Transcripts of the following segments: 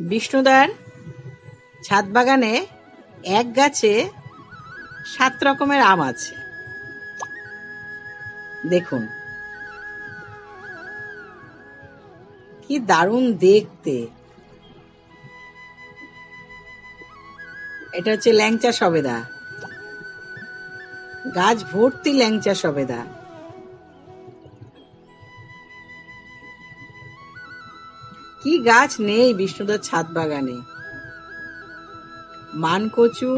বিষ্ণুদার ছাদ বাগানে এক গাছে সাত রকমের আম আছে। দেখুন। কি দারুণ দেখতে। এটা হচ্ছে ল্যাংচা সবেদা। গাছ ভর্তি ল্যাংচা সবেদা। কি গাছ নেই বিষ্ণুদার ছাদ বাগানে? মানকচু,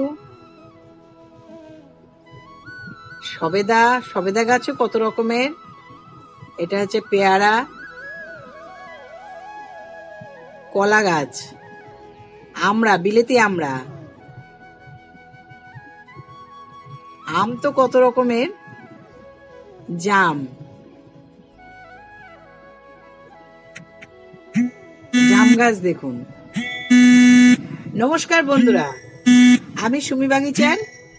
সবেদা সবেদা গাছও কত রকমের? এটা হচ্ছে পেয়ারা, কলা গাছ, আমরা, বিলেতি আমরা। আম তো কত রকমের? জাম। গাছ দেখুন। নমস্কার বন্ধুরা, আমি সুমি বাগিচার,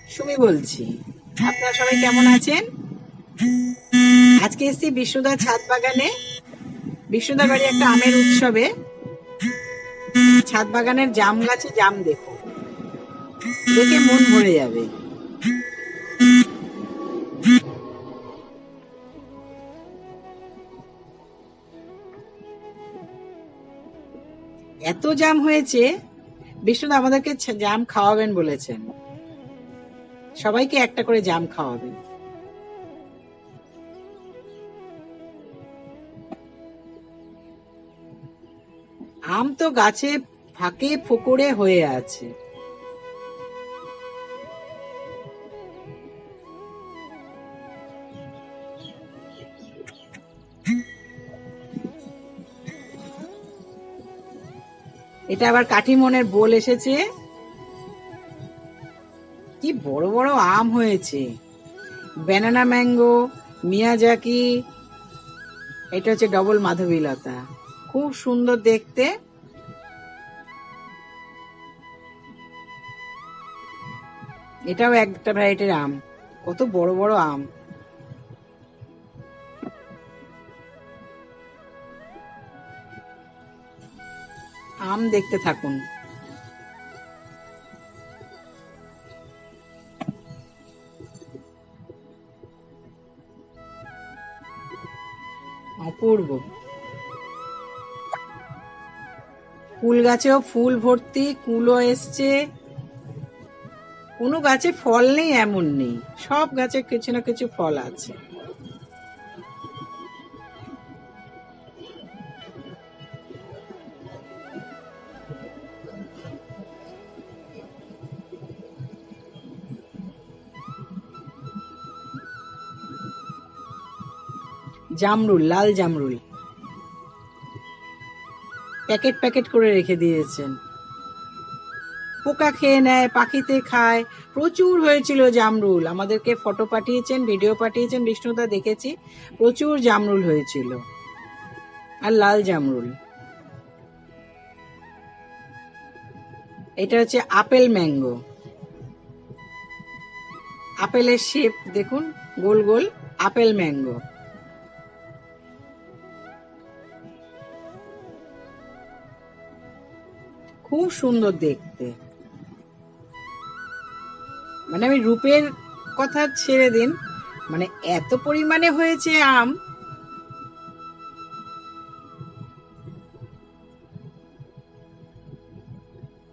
সুমি বলছি। আপনারা সবাই কেমন আছেন? আজকে এসেছি বিষ্ণুদা ছাদ বাগানে। বিষ্ণুদা বাড়ি একটা আমের উৎসবে। ছাদ বাগানের জাম গাছে, জাম দেখুন। দেখে মন ভরে যাবে। এত জাম হয়েছে বিষ্ণুদা আমাদেরকে জাম খাওয়াবেন বলেছেন। সবাইকে একটা করে জাম খাওয়াবেন। আম তো গাছে ফাঁকে ফোকরে হয়ে আছে। এটা আবার কাঠিমনের বোল এসেছে। কি বড় বড় আম হয়েছে। ব্যানানা ম্যাঙ্গো মিয়াজাকি এটা হচ্ছে ডবল মাধবীলতা। খুব সুন্দর দেখতে। এটাও একটা ভ্যারাইটির আম। কত বড় বড় আম। আম দেখতে থাকুন। অপূর্ব। কুল গাছেও ফুল ভর্তি, কুলও এসছে। কোনো গাছে ফল নেই, এমন নেই। সব গাছে কিছু না কিছু ফল আছে। জামরুল, লাল জামরুল। প্যাকেট প্যাকেট করে রেখে দিয়েছেন। পোকা খেয়ে নেয়, পাখিতে খায়। প্রচুর হয়েছিল জামরুল। আমাদেরকে ফটো পাঠিয়েছেন, ভিডিও পাঠিয়েছেন, বিষ্ণুদা দেখেছি। প্রচুর জামরুল হয়েছিল। আর লাল জামরুল। এটা হচ্ছে আপেল ম্যাঙ্গো। আপেলের শেপ দেখুন, গোল গোল, আপেল ম্যাঙ্গো। খুব সুন্দর দেখতে। মানে আমি রূপের কথা ছেড়ে দিন মানে এত পরিমাণে হয়েছে আম।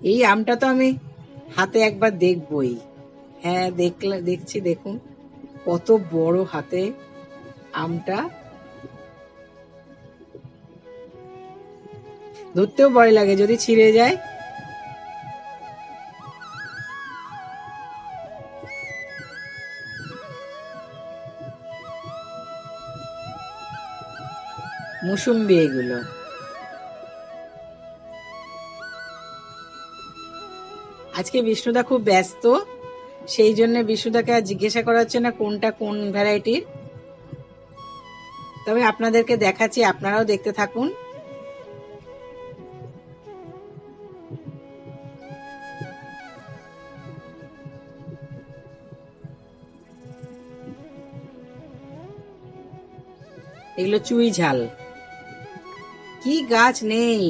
এই আমটা তো আমি হাতে একবার দেখবই। হ্যাঁ দেখলে, দেখছি, দেখুন। কত বড় হাতে আমটা। ধরতেও ভয় লাগে, যদি ছিঁড়ে যায়। মুসুম্বি এগুলো। আজকে বিষ্ণুদা খুব ব্যস্ত, সেই জন্য বিষ্ণুদাকে আর জিজ্ঞাসা করা হচ্ছে না কোনটা কোন ভ্যারাইটির। তবে আপনাদেরকে দেখাচ্ছি, আপনারাও দেখতে থাকুন। এগুলো চুই ঝাল। কি গাছ নেই?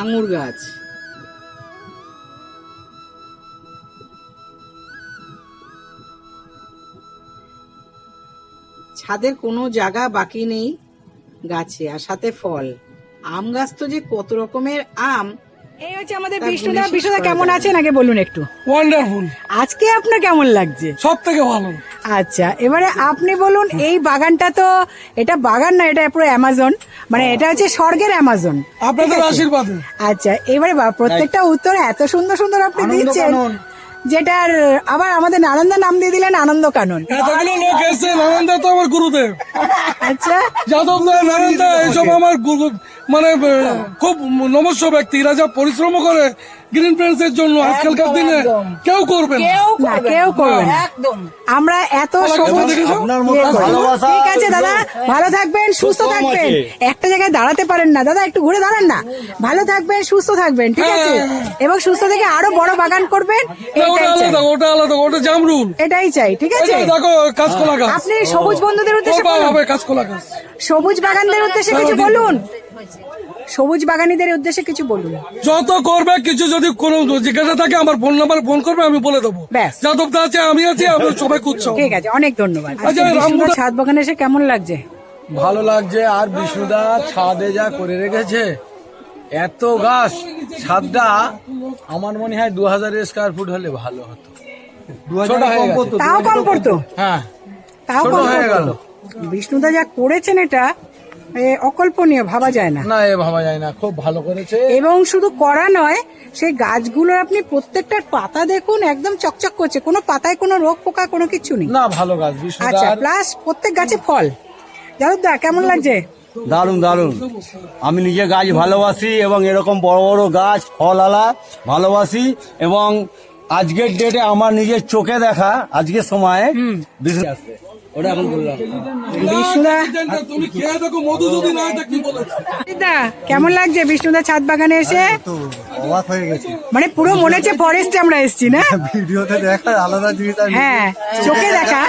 আঙুর গাছ। ছাদের কোনো জায়গা বাকি নেই গাছে আর সাথে ফল। আম গাছ তো যে কত রকমের আম। এই হচ্ছে আমাদের বিষ্ণুদা। বিষ্ণুদা কেমন আছেন? আগে বলুন একটু। ওয়ান্ডারফুল আজকে আপনার কেমন লাগছে? সব থেকে ভালো। আচ্ছা এবারে আপনি বলুন এই বাগানটা তো এটা বাগান না এটা পুরো অ্যামাজন। মানে এটা হচ্ছে স্বর্গের অ্যামাজন। আপনাদের আশীর্বাদে। আচ্ছা এবারে বা- প্রত্যেকটা উত্তর এত সুন্দর সুন্দর আপনি দিচ্ছেন যেটার আবার আমাদের নালন্দ নাম দিয়ে দিলেন আনন্দ কানন। এতগুলো লোক এসছে তো আমার গুরুদেব। আচ্ছা। যাদব দা নারায়ণ দা এইসব আমার গুরু মানে খুব নমস্য ব্যক্তি এরা যা পরিশ্রম করে গ্রিন প্যান্টস এর জন্য আজকালকার দিনে কেউ করবে না। না কেউ করবে না। আমরা এত সবুজ আপনার মতো করি। ভালোবাসা ঠিক আছে দাদা। ভালো থাকবেন সুস্থ থাকবেন। একটা জায়গায় দাঁড়াতে পারেন না। দাদা একটু ঘুরে দাঁড়ান না। ভালো থাকবেন সুস্থ থাকবেন ঠিক আছে? এবং সুস্থ থেকে আরও বড় বাগান করবেন ওটা এটাই চাই। আলাদা ওটা আলাদা ওটা জামরুল এটাই চাই ঠিক আছে? দেখো কাঁচকলা গাছ। আপনি সবুজ বন্ধুদের উদ্দেশ্যে সবুজ বাগানদের উদ্দেশ্যে কিছু বলুন। সবুজ বাগানীদের উদ্দেশ্যে কিছু বলুন। যত করবে কিছু যদি কোনো জিজ্ঞাসা থাকে আমার ফোন নাম্বার ফোন করবে আমি বলে দেবো। যাদব দা আছে আমি আছি আমি সবাই কুচ্ছ ঠিক আছে অনেক ধন্যবাদ। আচ্ছা, বিষ্ণুদার ছাদ বাগানে এসে কেমন লাগছে? ভালো লাগছে আর বিষ্ণুদা ছাদে যা করে রেখেছে এত গাছ ছাদটা আমার মনে হয় দু হাজার স্কোয়ার ফুট হলে ভালো হতো। তাও কম পড়তো হ্যাঁ তাও কম হয়ে গেল। বিষ্ণুদা যা করেছেন এটা অকল্পনীয় ভাবা যায় না। না এ ভাবা যায় না খুব ভালো করেছে। এবং শুধু করা নয় সেই গাছগুলোর আপনি প্রত্যেকটার পাতা দেখুন একদম চকচক করছে। কোনো পাতায় কোনো রোগ পোকা কোনো কিছু নেই। না ভালো গাছ আচ্ছা প্লাস প্রত্যেক গাছে ফল। যাদব দা কেমন লাগছে? দারুণ দারুণ। আমি নিজে গাছ ভালোবাসি এবং এরকম বড় বড় গাছ ফল আলা ভালোবাসি। এবং আজকের ডেটে আমার নিজের চোখে দেখা আজকের সময়ে ওটা এখন বললাম। বিষ্ণুদা? তুমি খেয়ে দেখো মধু যদি না হয় কি বলেছে দা কেমন লাগছে বিষ্ণুদা ছাদ বাগানে এসে? অবাক হয়ে গেছি। মানে পুরো মনে হচ্ছে ফরেস্টে আমরা এসেছি না? ভিডিওতে দেখার আলাদা জিনিস হ্যাঁ চোখে দেখা।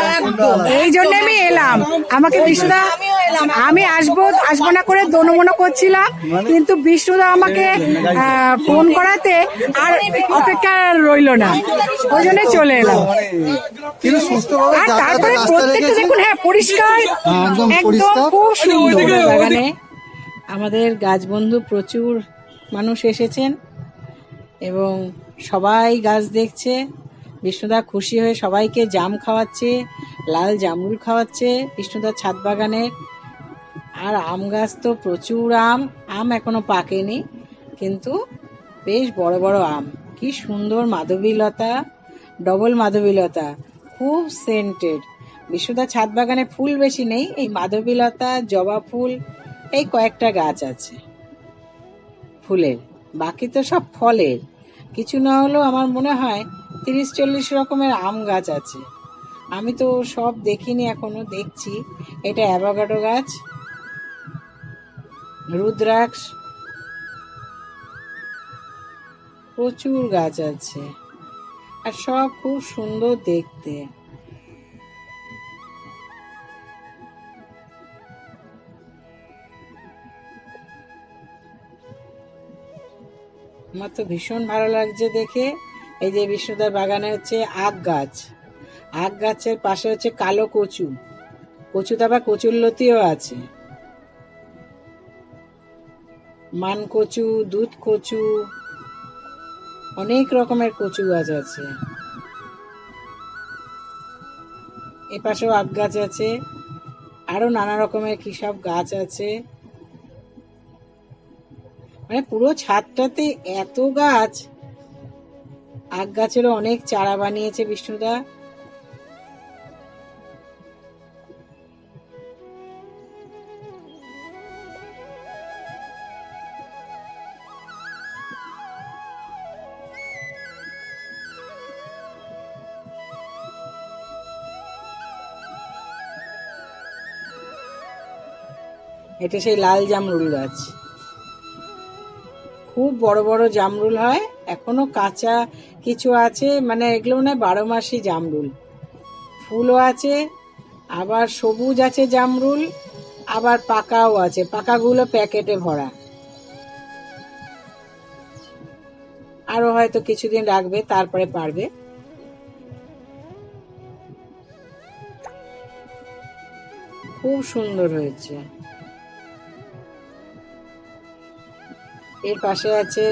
এই জন্য আমি এলাম। আমাকে বিষ্ণুদা আমি আসব আসব না করে দনমনো করছিলাম কিন্তু বিষ্ণুদা আমাকে ফোন করাতে আর অপেক্ষা রইল না। ওই জন্য চলে এলাম। আর তারপরে প্রত্যেকটা দেখুন হ্যাঁ পরিষ্কার হ্যাঁ, একদম একদম পরিষ্কার। খুব সুন্দর বাগানে আমাদের গাছ বন্ধু প্রচুর মানুষ এসেছেন এবং সবাই গাছ দেখছে। বিষ্ণুদা খুশি হয়ে সবাইকে জাম খাওয়াচ্ছে লাল জামরুল খাওয়াচ্ছে বিষ্ণুদার ছাদ বাগানের আর আম গাছ তো প্রচুর আম আম এখনও পাকেনি কিন্তু বেশ বড় বড় আম। কি সুন্দর মাধবীলতা ডবল মাধবীলতা খুব সেন্টেড বিশুদা ছাদ বাগানে ফুল বেশি নেই, এই মাধবীলতা, জবা ফুল, এই কয়েকটা গাছ আছে। ফুলের, বাকি তো সব ফলের। কিছু না হলেও আমার মনে হয় তিরিশ চল্লিশ রকমের আম গাছ আছে। আমি তো সব দেখিনি, এখনও দেখছি। এটা অ্যাভোকাডো গাছ, রুদ্রাক্ষ, প্রচুর গাছ আছে। আর সব খুব সুন্দর দেখতে। আমার তো ভীষণ ভালো লাগছে দেখে। এই যে বিষ্ণুদার বাগানে হচ্ছে আখ গাছ। আখ গাছের পাশে হচ্ছে কালো কচু। কচুতে আবার কচুর লতিও আছে। মান কচু, দুধ কচু, অনেক রকমের কচু গাছ আছে। এ পাশেও আখ গাছ আছে। আরও নানা রকমের কি সব গাছ আছে। মানে পুরো ছাদটাতে এত গাছ। আগ গাছেরও অনেক চারা বানিয়েছে বিষ্ণুদা। এটা সেই লাল জামরুল গাছ। বড় বড় জামরুল হয়। এখনও কাঁচা কিছু আছে মানে এগুলো মনে হয় বারো মাসি জামরুল। ফুলও আছে, আবার সবুজ আছে জামরুল, আবার পাকাও আছে। পাকাগুলো প্যাকেটে ভরা। আরও হয়তো কিছুদিন রাখবে, তারপরে পারবে। খুব সুন্দর হয়েছে। এর পাশে আছে।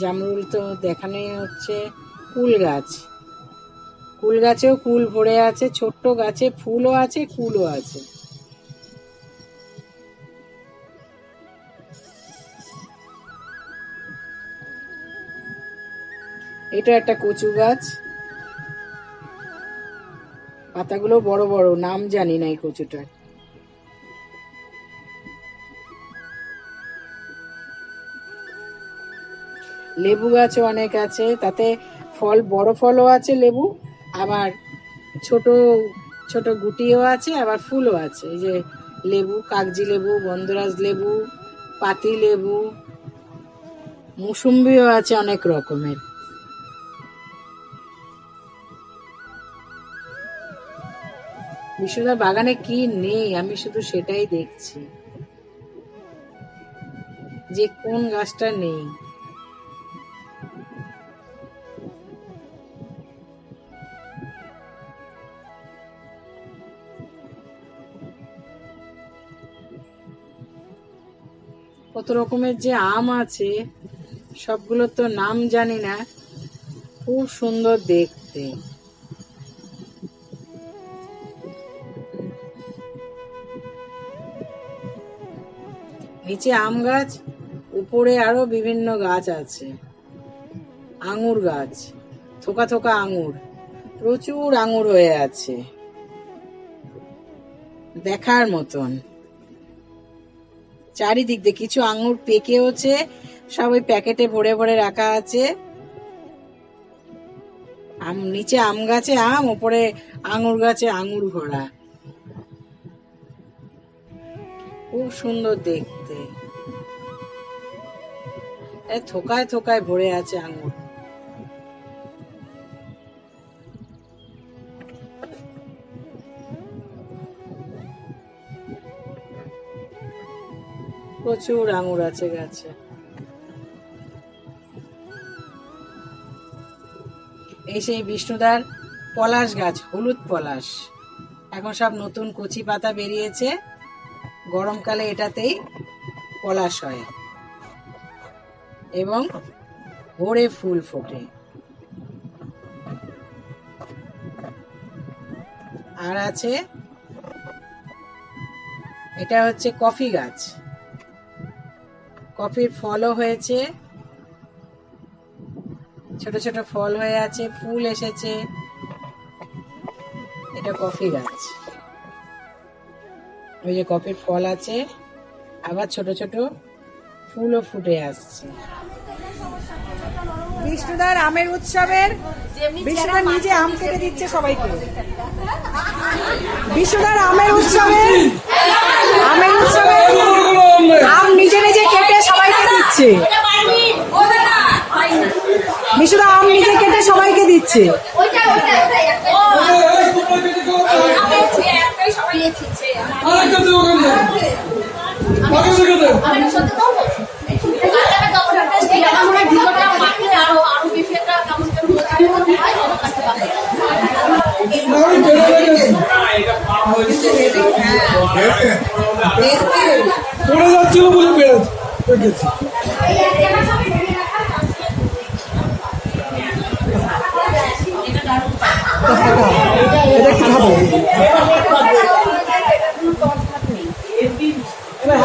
জামরুল তো দেখানোই হচ্ছে। কুল গাছ। কুল গাছেও কুল ভরে আছে, ছোট্ট গাছে ফুলও আছে, কুলও আছে। এটা একটা কচু গাছ। পাতাগুলো বড় বড়, নাম জানি না এই কচুটার। লেবু গাছও অনেক আছে, তাতে ফল, বড় ফলও আছে লেবু, আবার ছোট ছোট গুটিও আছে, আবার ফুলও আছে। এই যে লেবু, কাগজি লেবু গন্ধরাজ লেবু, পাতি লেবু, মুসুম্বিও আছে অনেক রকমের। বিশ্বনাথ বাগানে কি নেই? আমি শুধু সেটাই দেখছি। যে কোন গাছটা নেই? কত রকমের যে আম আছে সবগুলোর তো নাম জানি না। খুব সুন্দর দেখতে। নিচে আম গাছ, উপরে আরও বিভিন্ন গাছ আছে। আঙুর গাছ, থোকা থোকা আঙুর, প্রচুর আঙুর হয়ে আছে। দেখার মতন। চারিদিক দিয়ে কিছু আঙুর পেকেওছে সব ওই প্যাকেটে ভরে ভরে রাখা আছে। আম, নিচে আম গাছে আম, ওপরে আঙুর গাছে আঙুর ভরা। খুব সুন্দর দেখতে। এ থোকায় থোকায় ভরে আছে আঙুর। প্রচুর আঙুর আছে গাছে। এই সেই বিষ্ণুদার পলাশ গাছ, হলুদ পলাশ। এখন সব নতুন কচি পাতা বেরিয়েছে। গরমকালে এটাতেই পলাশ হয়। এবং ভোরে ফুল ফোটে। আর আছে, এটা হচ্ছে কফি গাছ। কফির ফলও হয়েছে। ছোট ছোট ফল হয়ে আছে ফুল এসেছে। এটা কফি গাছ। ওই যে কফির ফল আছে আবার ছোট ছোট ফুলও ফুটে আসছে। বিষ্ণুদার আমের উৎসবের বিষ্ণুদার নিজে আম কেটে দিচ্ছে সবাইকে। বিষ্ণুদার আমের উৎসবে আম নিজে নিজে কেটে সবাইকে দিচ্ছে। বিষ্ণুদা আম নিজে কেটে সবাইকে দিচ্ছে। আরেকটা বেড়ে পড়ে যাচ্ছিল বলে বেড়ে রেখেছি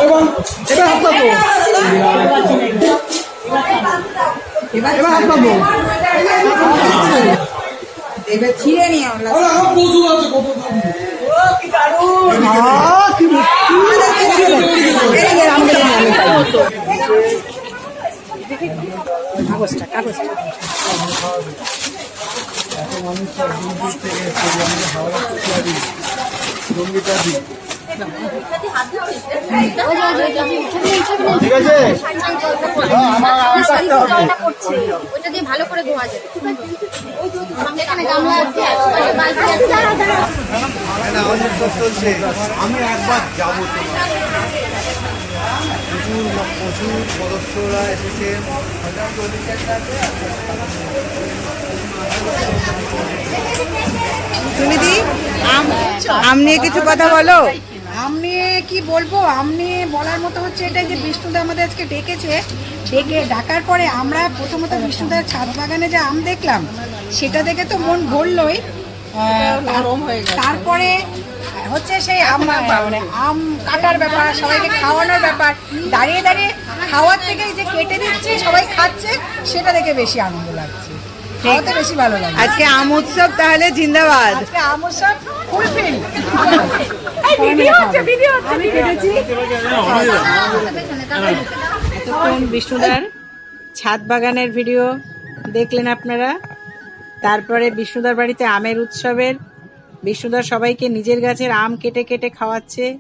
এবার এটা হাত পাবো এবার হাত পাবো এবার ছিঁড়ে নিয়ে আমরা আছে কত দাম কাগজটা কাগজটা মানুষ ঠিক আছে? হ্যাঁ, আমার আম কাটতে হবে। ওইটা দিয়ে ভালো করে ধোয়া যাবে এখানে গামলা আছে ওখানে বালতি আছে। এখানে আমাদের সব চলছে। আমি একবার যাব প্রচুর লোক- প্রচুর সদস্যরা এসেছে। সুমিদি আম নিয়ে কিছু কথা বলো। আম নিয়ে কি বলব? আম নিয়ে বলার মতো হচ্ছে এটা যে বিষ্ণুদা আমাদের আজকে ডেকেছে। ডেকে ডাকার পরে আমরা প্রথমত বিষ্ণুদার ছাদ বাগানে যে আম দেখলাম সেটা দেখে তো মন ভরলই। তারপরে হচ্ছে সেই আম মানে আম কাটার ব্যাপার সবাইকে খাওয়ানোর ব্যাপার। দাঁড়িয়ে দাঁড়িয়ে খাওয়ার থেকে যে কেটে দিচ্ছে সবাই খাচ্ছে সেটা দেখে বেশি আনন্দ লাগছে। খাওয়াতে বেশি ভালো লাগে। আজকে আম উৎসব তাহলে জিন্দাবাদ। আজকে আম উৎসব ফুলফিল আমি কেটেছি এতক্ষণ বিষ্ণুদার ছাদ বাগানের ভিডিও দেখলেন আপনারা। তারপরে বিষ্ণুদার বাড়িতে আমের উৎসবের বিষ্ণুদার সবাইকে নিজের গাছের আম কেটে কেটে খাওয়াচ্ছে।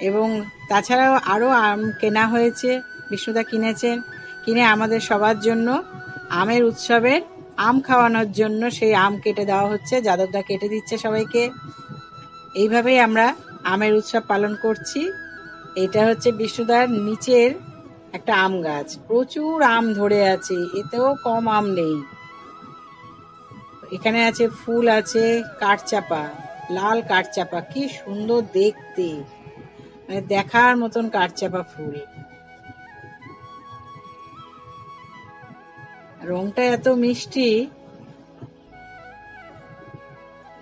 এবং তাছাড়াও আরও আম কেনা হয়েছে, বিষ্ণুদা কিনেছেন। কিনে আমাদের সবার জন্য আমের উৎসবের আম খাওয়ানোর জন্য সেই আম কেটে দেওয়া হচ্ছে। যাদবদা কেটে দিচ্ছে সবাইকে। এইভাবেই আমরা আমের উৎসব পালন করছি। এটা হচ্ছে বিষ্ণুদার নিচের একটা আম গাছ। প্রচুর আম ধরে আছে, এতেও কম আম নেই। এখানে আছে ফুল আছে কাঠচাপা, লাল কাঠচাপা, কি সুন্দর দেখতে। মানে দেখার মতন কাঠচাপা ফুল। রংটা এত মিষ্টি,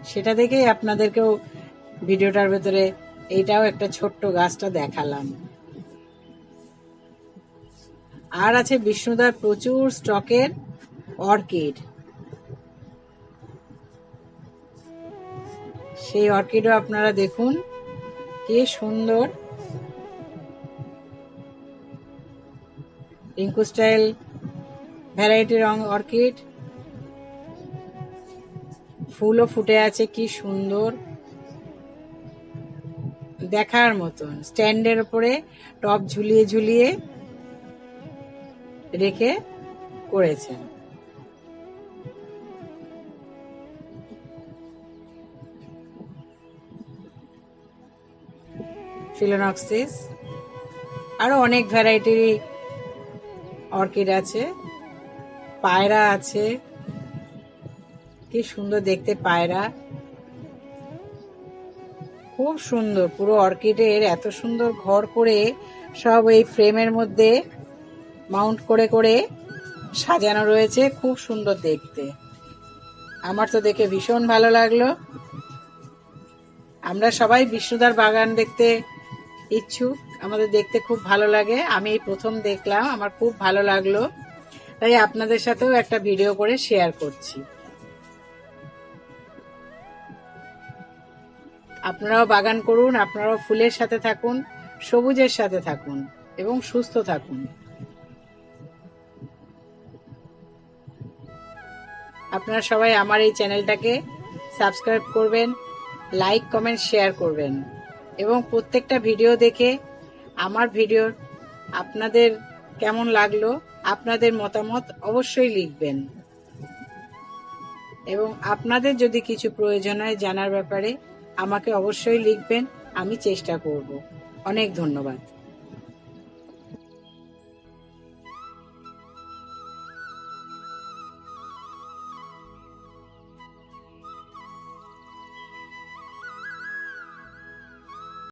সেটা দেখেই আপনাদেরকেও ভিডিওটার ভেতরে এইটাও একটা ছোট্ট গাছটা দেখালাম। আর আছে বিষ্ণুদার প্রচুর স্টকের অর্কিড। সেই অর্কিডও আপনারা দেখুন। কি সুন্দর। রিঙ্কু স্টাইল ভ্যারাইটি রং অর্কিড। ফুলও ফুটে আছে, কি সুন্দর। দেখার মতন, স্ট্যান্ডের উপরে টপ ঝুলিয়ে ঝুলিয়ে রেখে করেছেন। ফিলোনক্সিস আরও অনেক ভ্যারাইটির অর্কিড আছে। পায়রা আছে। কি সুন্দর দেখতে পায়রা। খুব সুন্দর। পুরো অর্কিডের এত সুন্দর ঘর করে সব এই ফ্রেমের মধ্যে মাউন্ট করে করে সাজানো রয়েছে খুব সুন্দর দেখতে। আমার তো দেখে ভীষণ ভালো লাগল। আমরা সবাই বিষ্ণুদার বাগান দেখতে ইচ্ছুক, আমাদের দেখতে খুব ভালো লাগে। আমি প্রথম দেখলাম, আমার খুব ভালো লাগল। তাই আপনাদের সাথেও একটা ভিডিও করে শেয়ার করছি। আপনারাও বাগান করুন, আপনারাও ফুলের সাথে থাকুন, সবুজের সাথে থাকুন এবং সুস্থ থাকুন। আপনারা সবাই আমার এই চ্যানেলটাকে সাবস্ক্রাইব করবেন, লাইক, কমেন্ট, শেয়ার করবেন। এবং প্রত্যেকটা ভিডিও দেখে আমার ভিডিও আপনাদের কেমন লাগল, আপনাদের মতামত অবশ্যই লিখবেন। এবং আপনাদের যদি কিছু প্রয়োজন হয় জানার ব্যাপারে আমাকে অবশ্যই লিখবেন, আমি চেষ্টা করব। অনেক ধন্যবাদ।